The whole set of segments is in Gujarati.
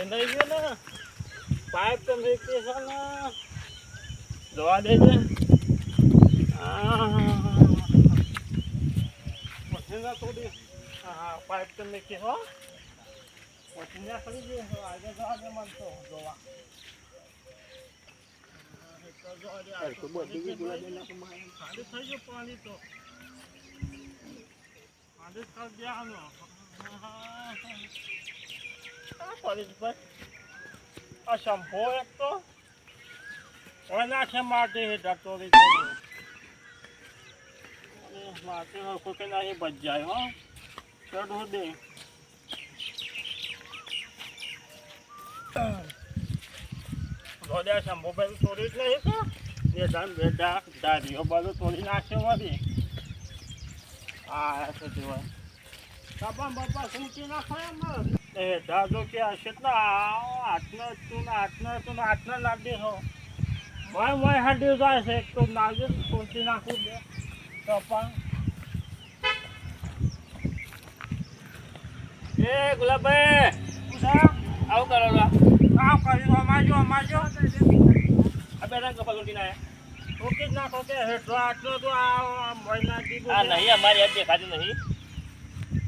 નહીં ગયો ને પાઇપ તો મૂકી છે ને જોવા દેજે. મશીન થોડી હા પાઇપ તો મૂકી હો. મશીન ખરી ગઈ આજે જવા દે મને તો જોવા. ખાલી પાણી તો. દેવાનો આ આ શંભો એક તો નાખે માટી ચોરી કરી માટી હરખું કે નહીં બચ જાય હો ચડવું દે રોડ્યા શંભુભાઈ ચોરી જ નહીં તો બેઠા બેઠા દારીઓ બધું તોડી નાખ્યો મારી આ શું કહેવાય બાપા બાપા સૂચી નાખો એ દાદો કે આ કેટલા આઠનો તું ને આઠનો તું ને આઠનો લાગી હો મોય મોય હાડી જાય છે તો નાગી સૂચી નાખું બે. બાપા એ ગુલાબભાઈ આવું કરો લો. કામ કરી દો અમાજો અમાજો આ બે રંગ કપાલ ઉઠીને ઓકે જ નાખો કે હેઠો આટલો તો આ મહિના દીધું આ નહીં અમારી દેખાતું નહીં.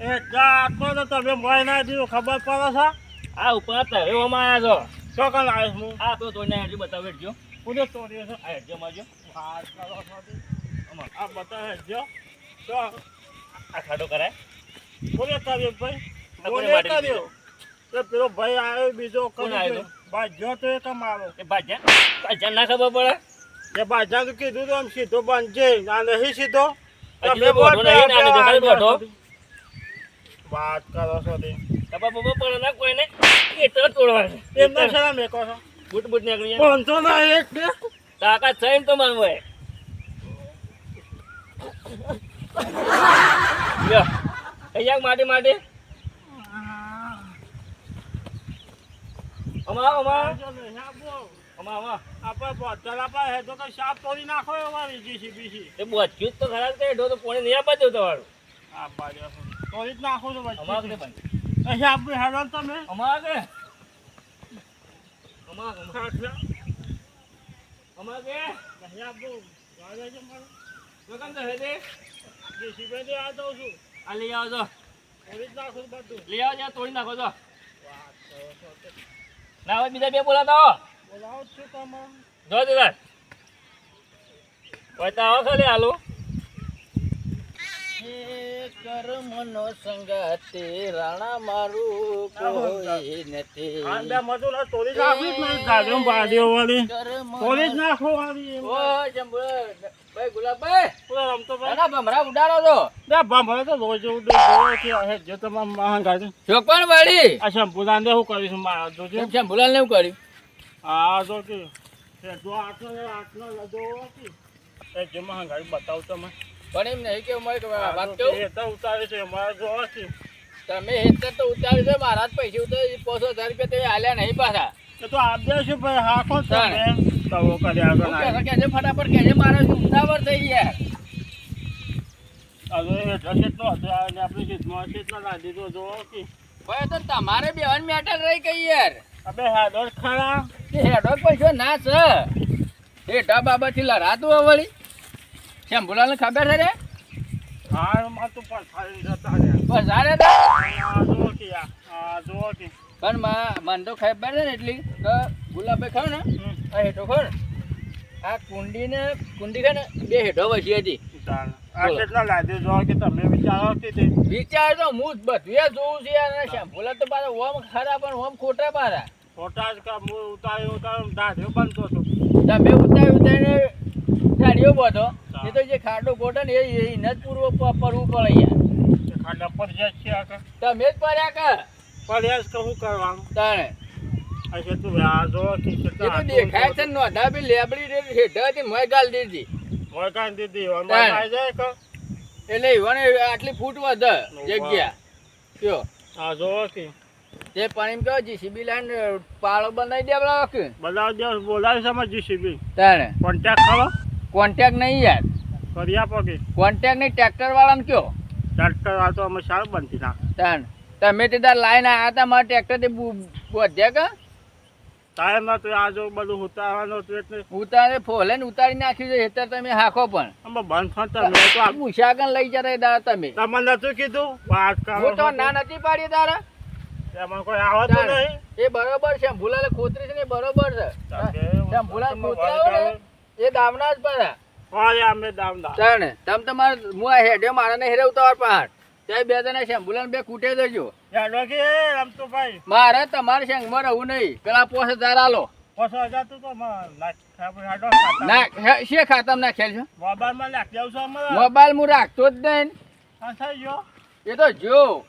એ જા આટલો તો તમે મહિના દીધું ખબર પડે છે? આ ઉપર આવ્યા છો શું કામ હું. આ તો તોડને બતાવો છે. આ હેઠજો મારજો વાત કરો છો તે. આ બતાવે જો તો આ ખાડો કરાય. બોલે ભાઈ? બોલે કર્યો? તો પેલો ભાઈ આવ્યો બીજો કોણ આવ્યો? જો તો એ કમારો એ ભાજ્યા ભાજ્યા ના ખબર પડે? એ તો કીધું તો આમ સીધો બનજે આ નહીં સીધો. તો નહીં ને તો. વાત કરો છો તે. કપા બપા પડે ના કોઈને એ તોડવા છે. એમના શેના મેકો છો. બૂટ બૂટ નીકળી પાંચસો ના એક બે. તાકાત એમ તો લ્યો માટી માટી. અમા અમા આપો. અમા અમા આપણે બોટલ આપણે હે તો કઈ સાપ તોડી નાખો એવાની જીસી બીસી એ બોચ્યું તો ખરાબ તે ઢો તો પોણે નહીં દઉં તમારું. આ બાજુ તોડી જ નાખો તો અમા કે પછી ભાઈ. અહીં આપણે હેરાન તમે? અમા કે અમા અમા ખાખરા. અમા કે અહીં આપો વાગે છે મારે. દુકાન તો હે દે. જીસી બે આ દઉં છું. આ લઈ આવજો તોડી નાખો તો બધું. લઈ આવજો તોડી નાખો તો. છો તે. ના હોય બીજા બે બોલાતા બોલાવો જ તમે. જો દીદાર પૈસા આવો ખાલી હાલો. કર્મનો સંગાતે રાણા મારું કોઈ નથી. આ બે મજૂર તોડી જ નાખવી જ નહીં ગાડીઓ બાડીઓ વાળી. તોડી નાખો વાળી ઓ જંબુ ભાઈ ગુલાબભાઈ પૂરા રમતો ભાઈ. નાના ભમરા ઉડાડો તો ના ભાંભળે તો રોજ એવું કે આ જે તમામ મહાંગા છે ચોકણ વાળી. આ શંભુદાન દે હું કરીશ મારા જોજો શંભુલાલ ને હું કર્યું. હા જો કે જો આટલો આટલો લડો હતી એ જે મહાંગાઈ બતાવ તમે પણ એમ નહીં કેવું મારે કે વાત કેવું એ તો ઉતારે છે મારા જો તમે હેતર તો ઉતાર્યું છે મારા જ પૈસા ઉતારી પાંચસો હજાર રૂપિયા તે હાલ્યા નહીં પાછા. એ તો આપ્યા છે ભાઈ હાખો. તમે તવો કરી આગળ હું કહેતો આવી કહેજે ફટાફટ કહેજે મારા ઉતાવળ થઈ ગયા. હવે કેટલો હતો અને આપણે કેટલો લાદી દીધો જો કે ભાઈ તો તમારે બેવાન મેટર રહી ગઈ યાર. અબે હાડોળ ખરા. તે હેડો પૈસો ના છે. હેઠા બાબાથી લડાતું વળી. શંભુલાલ ને ખબર છે રે? હા માં તો પથારી જતા તો આ જો કે આ આ જો કે. પણ મને તો ખબર છે ને એટલી. કે ગુલાબભાઈ ખાવ ને. આ હેઠો ખોર આ કુંડી ને કુંડી ખે ને બે હેઠો વસી હતી. આ કેટલા લાદી જો કે તમે વિચારો કે વિચાર તો હું બધું જોઉં છું અને શંભુલાલ તો પાછા ઓમ ખરા પણ ઓમ ખોટા પાછા ખોટા જ કા હું ઉતાર્યો ઉતાર્યો દાઢીઓ બનતો હતો તમે ઉતારી ઉતારીને ગાડીઓ બધો. એ તો જે ખાડો ગોટો ને એ એને જ પૂરવું પ- પડવું પડે યાર. ખાડા પર જ છે આગળ. તમે જ પડ્યા કર પણ જ કહું કરવાનું? તાણે. આ તું આ જો કે એ તો દેખાય છે નો બી લેબડી રે હેઠા હતી મોય ગાલ દીધી. મોય ગાલ દીધી. હોય તાણ. જાય કે? એટલે ઈવન આટલી ફૂટ વધે જગ્યા. કયો? આ જો કે. તે પાણી કહો જીસીબી લાઈન પાળો બનાવી દે વખત. બધા દિવસ બોલાવી સમજ જીસીબી. તાણે. કોન્ટેક્ટ ખરો? કોન્ટેક્ટ નહીં યાર. કરી આપો કે. કોન્ટેક્ટ નહીં ટ્રેક્ટર વાળાને કયો? ટ્રેક્ટર આ તો અમે સારું બનતી ના. તાણ તમે તે તાર લાઈન આયા હતા મારા ટ્રેક્ટરથી બોધ્યા કે? ટાઈમમાં તો આ જો બધું ઉતારવાનું હતું એટલે ઉતારે ફોલે ને ઉતારી નાખ્યું છે હેતર તમે હાખો પણ. અમે બંધ મેં તો આ- મુસાગન લઈ જતા એ તમે. તમે નથી નતું કીધું? વાત કરો હું તો ના નથી પાડી તારા એમાં કોઈ આવતું નહીં. એ બરોબર છે ભૂલાલે ખોતરી છે ને બરોબર છે. ભૂલાલ તમે એ દામના જ પાછા હા અમે તમ તમારે હું આ હેડે મારા ને હેરે ઉતાવળ પહાડ. ત્યાં બે જણા શેમ્બુલાન બે કૂટે દેજો કે ભાઈ મારે તમારે શેંગમાં નહીં. પેલા પોસ હજાર આલો. હજાર તો તો નાખ આપણે હાડો ખાતા. ના હે- શે ખાતામાં નાખેલ છે? મોબાઈલમાં નાખી આવું છું અમે. મોબાઈલ હું રાખતો જ નહીં. હા થઈ ગયો. એ તો જો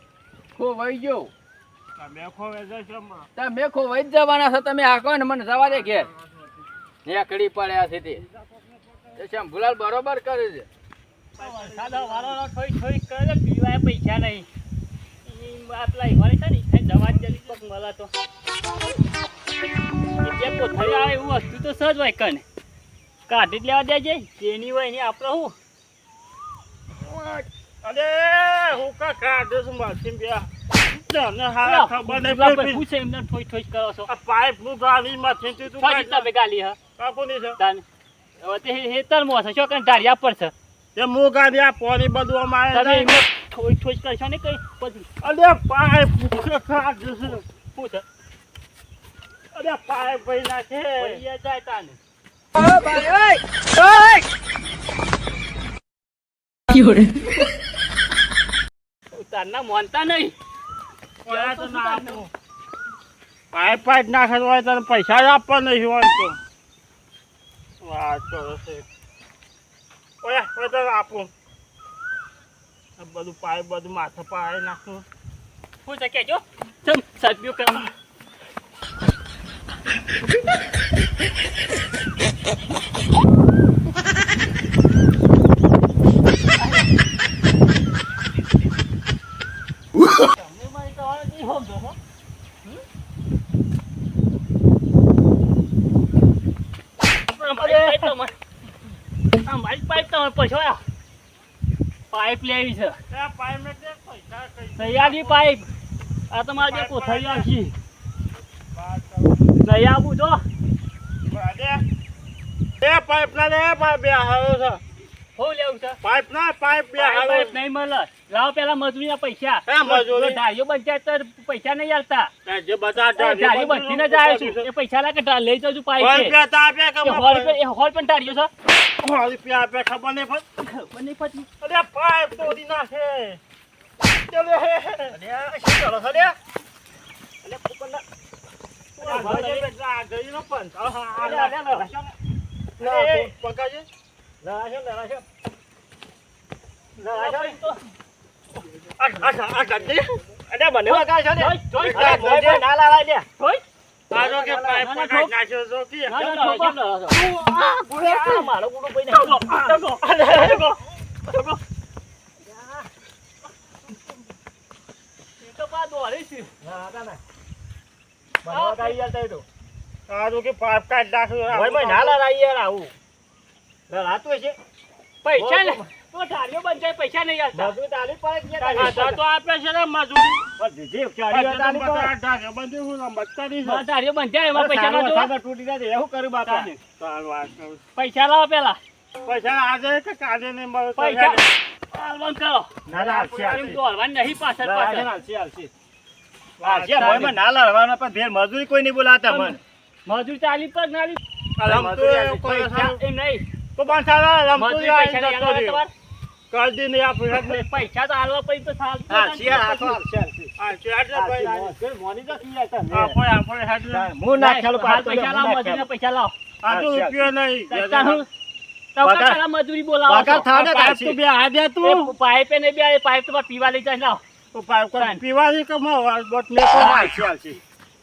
ખોવાઈ ગયો. તમે ખોવાઈ જવાના છો તમે હાકો ને મને જવા દે ઘેર. નેકડી પડ્યા છે તે. એ શંભુલાલ બરોબર કરે છે. થોડી થોડી કરે પીવાય પૈસા નહીં. આટલા આપલા છે ને દવા જલ્દી કોક મળે તો. જે કોથળી આવે એવું વસ્તુ તો સજ હોય કને. કાઢી જ લેવા દેજે જેની હોય એની આપણે હું. અરે હું કા કાઢે છું માસી બે તને હારા ખબર નહીં પૂછે એમને કરો છો? આ પાઇપનું ગાડી માંથી તું તું થોડી તમે ગાલી હા. કાકોની છે તાને. હવે તે હેતરમાં છે શું ધારિયા પર છે. એ મુ ગાડી આ પાણી બધું અમારે તમે. એમને થોડી થોડી કરશો ને કઈ? બધું. અરે પાય કાઢે ખા શું પૂછ અરે પાય ભાઈ છે વળી જાય તાને. તારના માનતા નહીં. ઓલા તો ના હોય તને પૈસા આપવા નહીં હોય તો. વાત કરો છે ઓયા, ઓય તને આપું. આ બધું પાઇપ બધું માથે પાય નાખું. શું છે કેજો ચમ સદબ્યો કરવા તમે મારી કહેવાનો નહીં સમજો હો. હમ? અમારી પાઇપ તમારે અમારી પાઇપ તમારે પૈસા આયા. પાઇપ લેવી છે. તે તૈયારી પાઇપ. આ તમારે જે કોથળી આવશે નહીં જો. એ પાઇપ ના લે પાઇપ બે આવ્યો છે. હું લેવું છે? પાઇપ ના પાઇપ બે પાઇપ નહીં મળે. લાવો પેલા પૈસા. હે, મજૂરી? જો ધારીઓ બનતા તો પૈસા નહીં આલતા જે બધા ધારી બંધીને જ આવ્યો છું એ પૈસા લાગે લઈ જજો પાઇપ. સો રૂપિયાનો ધાર્યો છે? સો રૂપિયા આપે ખબર નહીં પણ ખબર નહીં પડતી. અરે પાઇપ તોડી નાખે. ચાલે અરે શું કરો છો રે અલે પોપટલા. આ ભાઈ જે આ ગઈનો પણ હા, હા. ના, અરે, પકાજી તો આ. આજો કે પાપ ઠોક. નાખ્યો ભાઈ ના, ના, લડાશો, લડાશો. આ મારો ગુડો ભાઈ નાખ્યો. ડગો, અરે, ડગો. ડગો. એ તો પા દોડી છે. આજો કે પાઇપ કાઢ નાખ્યો પૈસા ને તો ધાર્યો બંધાય પૈસા નહીં આલતા આ તો આપે છે ને મજૂરી બધા ઢાકે બંધી હું ના બચતા નહીં મારા ધાર્યો બંધાય એમાં પૈસા ના જોવા. તાને. ચાલ વાત કરું. પૈસા લાવો પેલા પૈસા આજે કે કાલે પૈસા. કરો ના, ના, હાલશે, હાલશે. એમ નહીં પાછળ પાછળ મજૂરી કોઈ નહીં બોલાતા મને મજૂરી ચાલી પર ના આલી. કોઈ નહીં તો પણ સારા રમતો મજૂરી જ પૈસા જતો રહ્યો. કરદી નહીં આપણે હેડને. પૈસા તો આલવા પછી તો સારું હા, છે, હેડને ભાઈ. આપણે- આપણે હેડને. હાલ પૈસા લાવો મજૂરીના પૈસા લાવો આટલું રૂપિયો નહીં. પૈસા હું- તમે પગાર- મજૂરી બોલાવો છો. આ પાઇપ તો બે હાથે તું. એ પાઇપે ને બે પાઇપ તો પીવા લઈ જાય લાવ તો પાઇપ કોઈ તાન. પીવાની કે માવા? બોટ મેં તો હા. પગાર તો પગાર. ચાલ પગાર. પગાર આ પૈસા. છ તો છે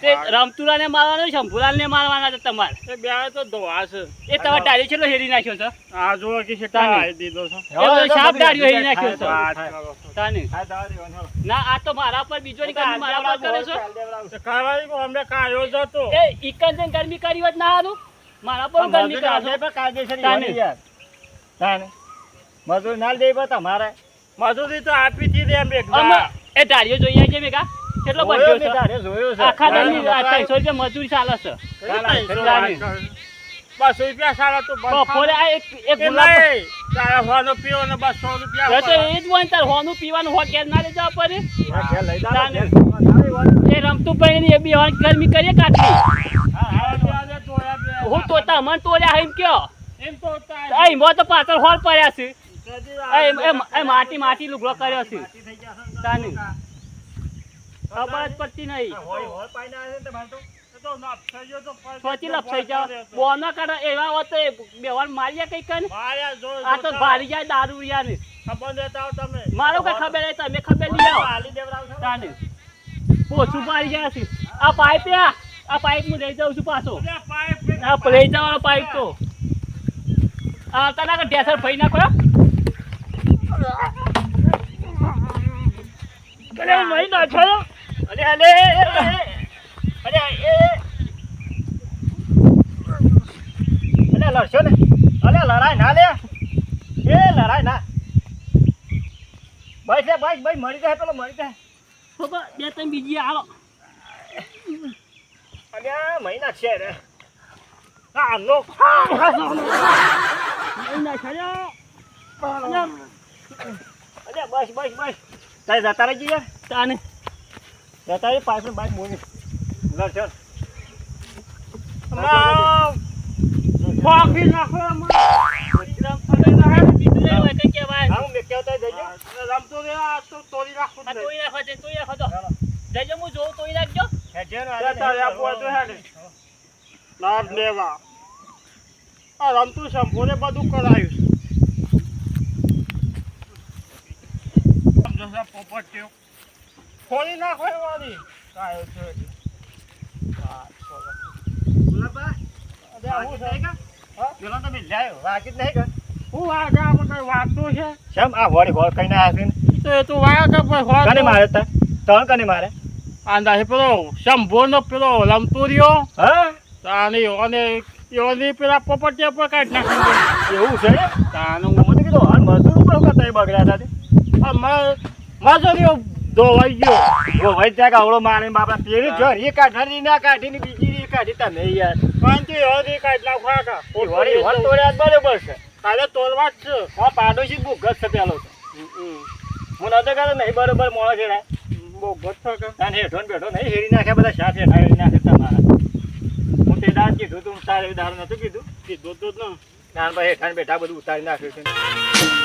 તો રમતુલાને મારવાનો શંભુલાલને મારવાના છે તમારે. એ બે તો ધોવા છે. એ તમે ડાળીઓ છેલ્લો હેરી નાખ્યો છે? આ જો કે છે ટાળી દીધો છે. એ તો સાપ ડાળીઓ હેરી નાખ્યો છે. વાત તાને. ના આ તો મારા પર બીજો ની ગરમી મારા પર કરે છે. કારવાઈ અમને કાયો જતો એ ઇકન ગરમી કરી હોત ના હારું. મારા પર ગરમી કરે છો. તાને. મજૂર ના દે તમારે. મજૂરી તો આપી દીધી એમ મેં એ ડાળીઓ જોઈએ છે મેઘા કેટલો જોયો છે? તારે જોયો છે. આખા દરની ત્રણસો રૂપિયા મજૂરી ચાલે છે. બસો રૂપિયા સારા તો બપોરે આ એક એક ગુલાબ તારા હોવાનો પીવો ને રૂપિયા તો એ જ હોય તાર હોનું પીવાનું હો ઘેર ના લઈ જવા પડે ઘેર લઈ જાઓ, તાને. ઘેર. તારે વાત. એ રમતું ભાઈ એ બી ગરમી કરીએ કાઢી હા, હા, રૂપિયા તોયા બે. હું તો મન તોડ્યા એમ કયો? એમ તો પાછળ હોલ પડ્યા છે. એ માટી માટી લુગડો કર્યો છે. તાને. ખબર પડતી નહીં. ને પછી લપસાઈ જાવ. બોનો કાઢો એવા હોત બેવાન માર્યા કઈ કઈ આ તો ભારી જાય દારૂ હો તમે. મારો કઈ ખબર નહીં તમે ખબર લઈ આવો. તાને. પોછું પાડી ગયા છે. આ પાઇપ આ. પાઇપ હું લઈ જાઉં છું પાછો. આ લઈ જવાનો પાઇપ તો. આ તને આગળ ઢેસર ફરી નાખો. અરે મહી નાખો હો. અલે, અલે, એ, એ, એ. અલે, એ, એ. અલે, લડશો ને અલે લડાઈ ના લે એ લડાઈ ના બસ લે બસ બસ મરી જાય પેલો મરી જાય બાબા, બે ત્રણ બીજી આલો અલે મહિના છે રે આ નો મહી નાખો રે. અલ્યા, અલે બસ બસ બસ તારે જતા રહી જઈએ તાને જતા રહી પાછળ બાઈક મોની લડશો માં ફોકી નાખો એમાં. બીજું નહીં હોય કઈ કહેવાય. હા હું મેં કહેતો જઈએ રમતો રે આ તો તોડી નાખું આ જ તોડી નાખો છે, તોડી નાખો તો. જજો હું જોઉં તોડી નાખજો હેડજો ને, નહીં. તારે આપવું હોય તો હેડે. લાભ લેવા આ રમતું શંભુને બધું કરાયું છે. સમજો છે ખોલી નાખો એ વાળી. કાયો છે. પેલો પણ પોપટિયા પર કાઢી નાખી એવું છે તાનું મને કીધું મજૂર કરતા બગડ્યા હતા મજૂરીઓ ધોવાઈ ગયો. ભાઈ ત્યાં ગાવડો મારે બાપા પેલી જો એ કાઢવાની ના કાઢી ની બીજી એ કાઢી તમે યાર. પણ તે હજી કાઢી નાખો આગા. વળી વળ તોડ્યા બરોબર છે. કાલે તોલવા જ છે. હા પાડોશી બહુ ગત છે પેલો તો. હું નતો કહેતો નહીં બરોબર મોળો છે રે બહુ ગઠ્ઠો કે તાને હેઠો ને બેઠો નહીં હેરી નાખ્યા બધા સાથે હેઠા નાખે તમારા. હું તે દાળ કીધું તું તારે દાળ નતું કીધું? કીધું તો જ ને. નાન ભાઈ હેઠા બેઠા બધું ઉતારી નાખ્યું છે.